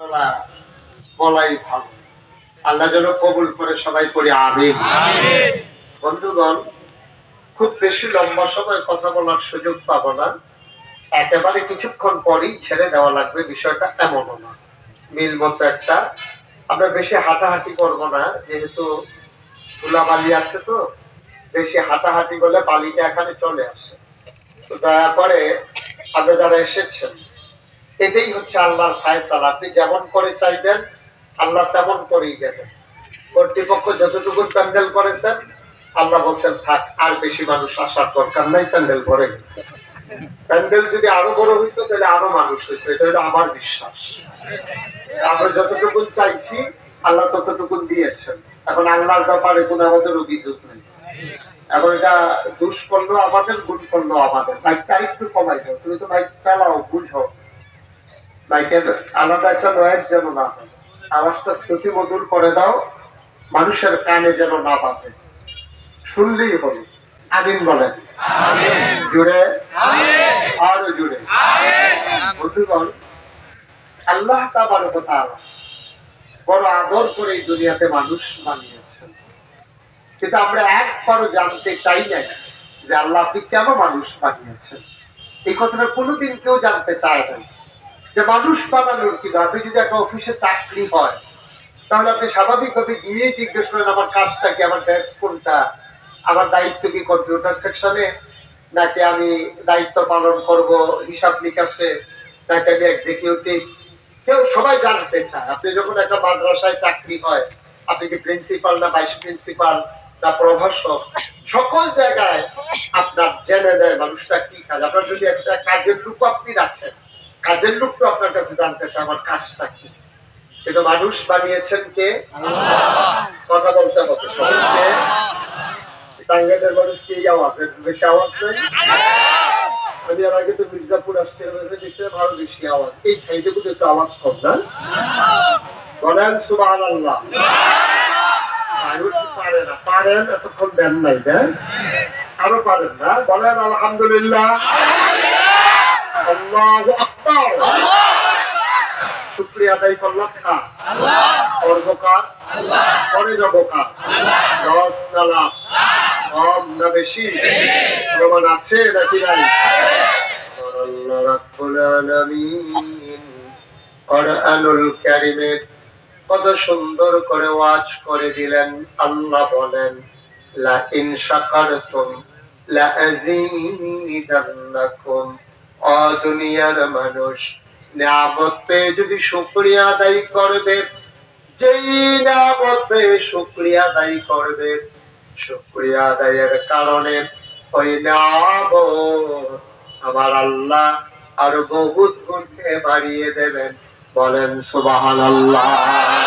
বলা বলাই ভালো। আল্লাহ যেন কবুল করে সবাই করি আমিন। বন্ধুগণ খুব বেশি লম্বা সময় কথা বলার সুযোগ পাবো না। একেবারে কিছুক্ষণ পরই ছেড়ে দেওয়া লাগবে বিষয়টা এমনও না। মিল মতো একটা। আমরা বেশি হাঁটাহাঁটি করব না যেহেতু ধুলা বালি আছে তো বেশি হাঁটাহাঁটি করলে বালিটা এখানে চলে আসে। তো দয়া করে আপনি যারা এসেছেন এটাই হচ্ছে আল্লাহর ফায়সালা। আপনি যেমন করে চাইবেন, আল্লাহ তেমন করেই দেবেন। কর্তৃপক্ষ যতটুকু প্যান্ডেল করেছেন, আল্লাহ বলছেন, থাক, আর বেশি মানুষ আসার দরকার নাই, প্যান্ডেল করে গেছে প্যান্ডেল যদি আরও বড় হইতো, তাহলে আরও মানুষ হইতো। এটা হলো আমার বিশ্বাস। আমরা যতটুকু চাইছি, আল্লাহ ততটুকু দিয়েছেন। এখন আল্লাহর ব্যাপারে কোনো আমাদের অভিযোগ নেই। এখন এটা দুষ করল আমাদের গুণ করল আমাদের। বাইকটা একটু কমাই দাও। তুমি তো বাইক চালাও, বুঝো। বাইকের আলাদা একটা নয়েজ যেন না হয় আওয়াজটা শ্রুতি মধুর করে দাও মানুষের কানে যেন না বাজে। শুনলেই হলো। আমিন বলেন। জুড়ে। আরও জুড়ে। বন্ধুগণ আল্লাহ ওয়া তাআলা বড় আদর করে এই দুনিয়াতে মানুষ বানিয়েছেন। কিন্তু আমরা একবারও জানতে চাই না যে আল্লাহ আপনি কেন মানুষ বানিয়েছেন। এই কথাটা কোনোদিন কেউ জানতে চায় না যে মানুষ বানানোর কি আপনি যদি একটা অফিসে চাকরি হয়, তাহলে আপনি স্বাভাবিকভাবে গিয়েই জিজ্ঞেস করেন, আমার কাজটা কি? আমার ডেস্ক কোনটা? আমার দায়িত্ব কি কম্পিউটার সেকশনে? নাকি আমি দায়িত্ব পালন করব হিসাব নিকাশে? নাকি আমি এক্সিকিউটিভ কেউ সবাই জানতে চায়। আপনি যখন একটা মাদ্রাসায় চাকরি হয়, আপনি কি প্রিন্সিপাল না ভাইস প্রিন্সিপাল না প্রভাষক? সকল জায়গায় আপনার জেনে নেয় মানুষটা কি কাজ। আপনার যদি একটা কাজের লুকু আপনি রাখেন কাজের লুকটা আপনার কাছে জানতে চায়, আমার কাজটা কি? কিন্তু মানুষ বানিয়েছেন কে? কথা বলতে হবে সবাইকে। টাঙ্গাইলের মানুষ আওয়াজ? বেশি আওয়াজ নেই আমি আর আগে তো মির্জাপুর বেশি আওয়াজ। এই সাইডে কিন্তু একটু আওয়াজ কম, না? বলেন সুবাহ আল্লাহ মানুষ পারেন, এতক্ষণ দেন নাই না আরও পারেন না। বলেন, আলহামদুলিল্লাহ। আল্লাহ আকবার। শুক্রিয়া আদায় করলাম কার? অর্ঘকার পরে দশ না কম না বেশি? প্রমাণ আছে নাকি নাই? আল্লাহ রাব্বুল আলামিন। কোরআনুল কারীমে কত সুন্দর করে ওয়াজ করে দিলেন। আল্লাহ বলেন লা ইন শাকারতুম লা আযীদান্নাকুম দুনিয়ার মানুষ। নিয়ামত পেয়ে যদি শুকরিয়া আদায় করবে, যেই নিয়ামত পেয়ে শুকরিয়া আদায় করবে, শুকরিয়া আদায়ের কারণে ওই নিয়ামত আমার আল্লাহ আরও বহুত গুণকে বাড়িয়ে দেবেন। বলেন সুবাহান আল্লাহ